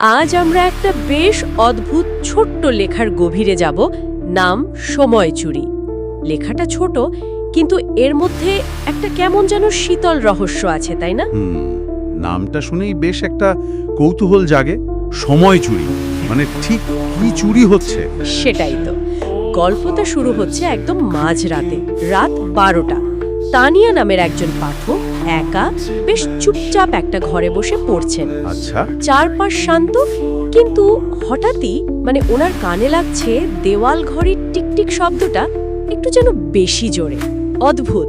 আজ আমরা একটা বেশ অদ্ভুত ছোট্ট লেখার গভীরে যাব নাম সময় চুরি। লেখাটা ছোট কিন্তু এর মধ্যে একটা কেমন যেন শীতল রহস্য আছে তাই না? নামটা শুনেই বেশ একটা কৌতূহল জাগে। সময় চুরি মানে ঠিক কি চুরি হচ্ছে? সেটাই তো। গল্পটা শুরু হচ্ছে একদম মাঝরাতে রাত বারোটা। তানিয়া নামের একজন পাঠক একা বেশ চুপচাপ একটা ঘরে বসে পড়ছেন। আচ্ছা। চারপাশ শান্ত কিন্তু হঠাৎই মানে ওনার কানে লাগছে দেওয়াল ঘড়ির টিকটিক শব্দটা একটু যেন বেশি জোরে। অদ্ভুত।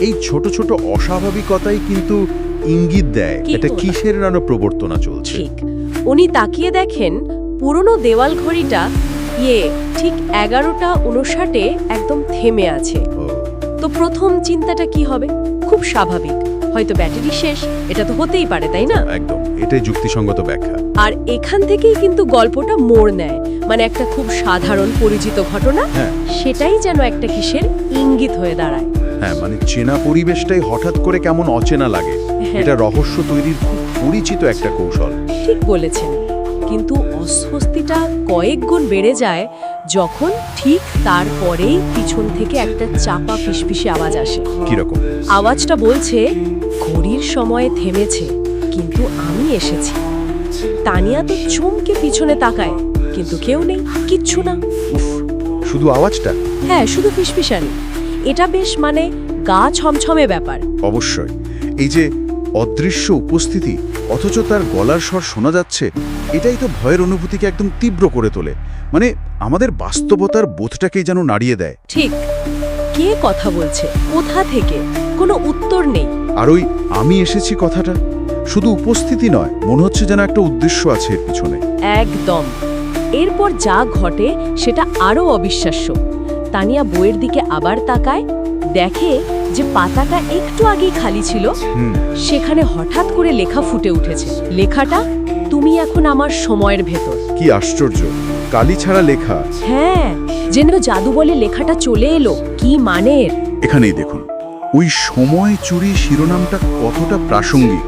এই ছোট ছোট অস্বাভাবিকতাই কিন্তু ইঙ্গিত দেয়। এটা? কিসের নানা প্রবর্তনা চলছে? ঠিক। উনি তাকিয়ে দেখেন পুরনো দেওয়াল ঘড়িটা ইয়ে ঠিক এগারোটা উনষাটে একদম থেমে আছে। তো প্রথম চিন্তাটা কি হবে? খুব স্বাভাবিক। হয়তো ব্যাটারি শেষ এটা তো হতেই পারে তাই না? একদম এটাই যুক্তিসঙ্গত ব্যাখ্যা। আর এখান থেকেই কিন্তু গল্পটা মোড় নেয়। মানে একটা খুব সাধারণ পরিচিত ঘটনা হ্যাঁ। সেটাই যেন একটা কিসের ইঙ্গিত হয়ে দাঁড়ায়। হ্যাঁ মানে চেনা পরিবেশটাই হঠাৎ করে কেমন অচেনা লাগে। হ্যাঁ। এটা রহস্য তৈরির খুব পরিচিত একটা কৌশল। ঠিক বলেছেন। কিন্তু অস্বস্তিটা কয়েক গুণ বেড়ে যায় যখন ঠিক তারপরেই পিছন থেকে একটা চাপা ফিসফিসে আওয়াজ আসে। কীরকম? আওয়াজটা বলছে ঘড়ির সময় থেমেছে কিন্তু আমি এসেছি। তানিয়া তো চমকে পিছনে তাকায় কিন্তু কেউ নেই কিচ্ছু না। শুধু আওয়াজটা? হ্যাঁ শুধু ফিসফিসানি। এটা বেশ মানে গা ছমছমে ব্যাপার। অবশ্যই। এই যে অদৃশ্য উপস্থিতি অথচ তার গলার স্বর শোনা যাচ্ছে এটাই তো ভয়ের অনুভূতিকে একদম তীব্র করে তোলে। মানে আমাদের বাস্তবতার বোধটাকেই যেন নাড়িয়ে দেয়। ঠিক। কে কথা বলছে? কোথা থেকে? কোনো উত্তর নেই। আর ওই আমি এসেছি কথাটা শুধু উপস্থিতি নয় মনে হচ্ছে যেন একটা উদ্দেশ্য আছে এর পিছনে। একদম। এরপর যা ঘটে সেটা আরও অবিশ্বাস্য। তানিয়া বইয়ের দিকে আবার তাকায় দেখে যে পাতাটা একটু আগেই খালি ছিল সেখানে হঠাৎ করে লেখা ফুটে উঠেছে। লেখাটা তুমি এখন আমার সময়ের ভেতর। কি আশ্চর্য! কালি ছাড়া লেখা। হ্যাঁ যেন জাদু বলে লেখাটা চলে এলো। কি মানের? এখানেই দেখুন ওই সময় চুরি শিরোনামটা কতটা প্রাসঙ্গিক।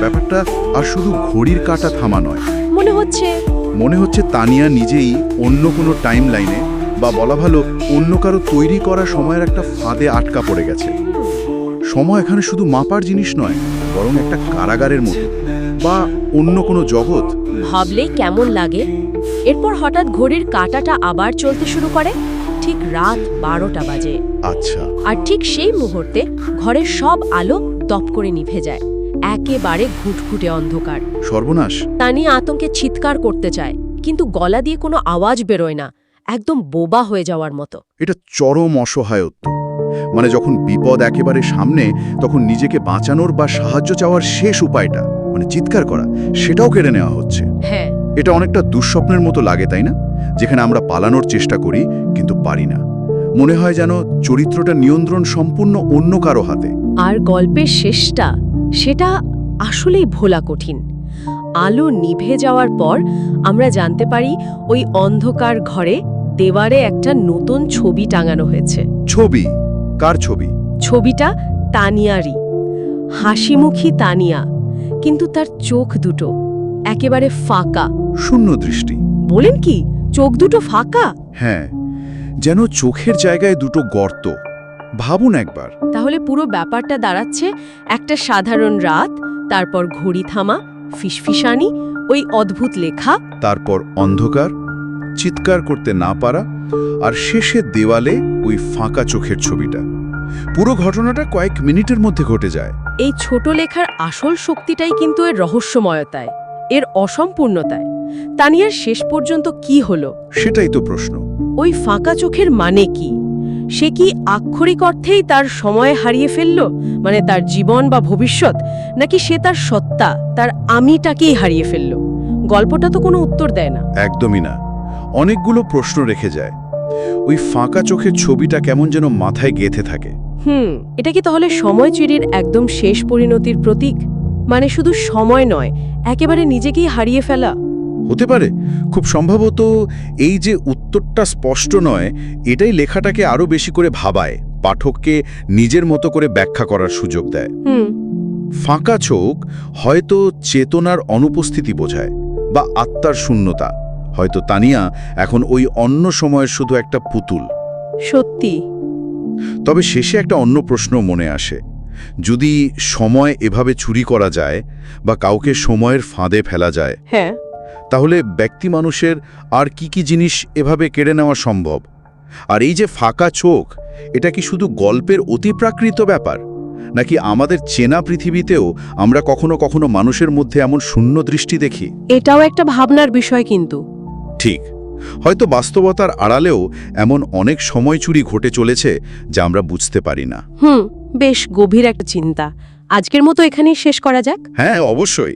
ব্যাপারটা আর শুধু ঘড়ির কাটা থামা নয়। মনে হচ্ছে মনে হচ্ছে তানিয়া নিজেই অন্য কোনো টাইম লাইনে বা বলা ভালো অন্য কারও তৈরি করা সময়ের একটা ফাঁদে আটকা পড়ে গেছে। সময় এখানে শুধু মাপার জিনিস নয় বরং একটা কারাগারের মতো বা অন্য কোনো জগৎ। ভাবলেই কেমন লাগে? এরপর হঠাৎ ঘড়ির কাঁটাটা আবার চলতে শুরু করে ঠিক রাত বারোটা বাজে। আচ্ছা। আর ঠিক সেই মুহূর্তে ঘরের সব আলো দপ করে নিভে যায় একেবারে ঘুটঘুটে অন্ধকার। সর্বনাশ। তানিয়া আতঙ্কে চিৎকার করতে চায় কিন্তু গলা দিয়ে কোনো আওয়াজ বেরোয় না। একদম বোবা হয়ে যাওয়ার মতো। এটা চরম অসহায়ত্ব। মানে যখন বিপদ একেবারে সামনে তখন নিজেকে বাঁচানোর বা সাহায্য চাওয়ার শেষ উপায়টা মানে চিৎকার করা সেটাও কেড়ে নেওয়া হচ্ছে। হ্যাঁ। এটা অনেকটা দুঃস্বপ্নের মতো লাগে তাই না? যেখানে আমরা পালানোর চেষ্টা করি কিন্তু পারি না। মনে হয় যেন চরিত্রটা নিয়ন্ত্রণ সম্পূর্ণ অন্য কারও হাতে। আর গল্পের শেষটা সেটা আসলেই ভোলা কঠিন। আলো নিভে যাওয়ার পর আমরা জানতে পারি ওই অন্ধকার ঘরে দেওয়ারে একটা নতুন ছবি টাঙানো হয়েছে। ছবি? কার ছবি? ছবিটা তানিয়ারই। হাসিমুখী তানিয়া। কিন্তু তার চোখ দুটো একেবারে ফাঁকা। শূন্য দৃষ্টি। বলেন কি? চোখ দুটো ফাঁকা? হ্যাঁ। যেন চোখের জায়গায় দুটো গর্ত। ভাবুন একবার। তাহলে পুরো ব্যাপারটা দাঁড়াচ্ছে একটা সাধারণ রাত তারপর ঘড়ি থামা ফিসফিসানি ওই অদ্ভুত লেখা। তারপর অন্ধকার। চিৎকার করতে না পারা আর শেষে দেওয়ালে ওই ফাঁকা চোখের ছবিটা। পুরো ঘটনাটা কয়েক মিনিটের মধ্যে ঘটে যায়। এই ছোট লেখার আসল শক্তিটাই কিন্তু এর রহস্যময়তায় এর অসম্পূর্ণতায়। তানিয়ার শেষ পর্যন্ত কি হলো? সেটাই তো প্রশ্ন। ওই ফাঁকা চোখের মানে কি? সে কি আক্ষরিক অর্থেই তার সময় হারিয়ে ফেলল? মানে তার জীবন বা ভবিষ্যৎ? নাকি সে তার সত্তা তার আমিটাকেই হারিয়ে ফেলল? গল্পটা তো কোনো উত্তর দেয় না। একদমই না। অনেকগুলো প্রশ্ন রেখে যায়। ওই ফাঁকা চোখের ছবিটা কেমন যেন মাথায় গেঁথে থাকে। হুম এটা কি তাহলে সময় চুরির একদম শেষ পরিণতির প্রতীক? মানে শুধু সময় নয় একেবারে নিজেকেই হারিয়ে ফেলা? হতে পারে খুব সম্ভবত এই যে উত্তরটা স্পষ্ট নয় এটাই লেখাটাকে আরও বেশি করে ভাবায় পাঠককে নিজের মতো করে ব্যাখ্যা করার সুযোগ দেয়। হুম। ফাঁকা চোখ হয়তো চেতনার অনুপস্থিতি বোঝায় বা আত্মার শূন্যতা। হয়তো তানিয়া এখন ওই অন্য সময়ের শুধু একটা পুতুল। সত্যি। তবে শেষে একটা অন্য প্রশ্ন মনে আসে। যদি সময় এভাবে চুরি করা যায় বা কাউকে সময়ের ফাঁদে ফেলা যায় হ্যাঁ। তাহলে ব্যক্তি মানুষের আর কি কি জিনিস এভাবে কেড়ে নেওয়া সম্ভব? আর এই যে ফাঁকা চোখ এটা কি শুধু গল্পের অতিপ্রাকৃত ব্যাপার? নাকি আমাদের চেনা পৃথিবীতেও আমরা কখনো কখনো মানুষের মধ্যে এমন শূন্য দৃষ্টি দেখি? এটাও একটা ভাবনার বিষয় কিন্তু। ঠিক। হয়তো বাস্তবতার আড়ালেও এমন অনেক সময় চুরি ঘটে চলেছে যা আমরা বুঝতে পারি না। হুম বেশ গভীর একটা চিন্তা। আজকের মতো এখানেই শেষ করা যাক। হ্যাঁ অবশ্যই।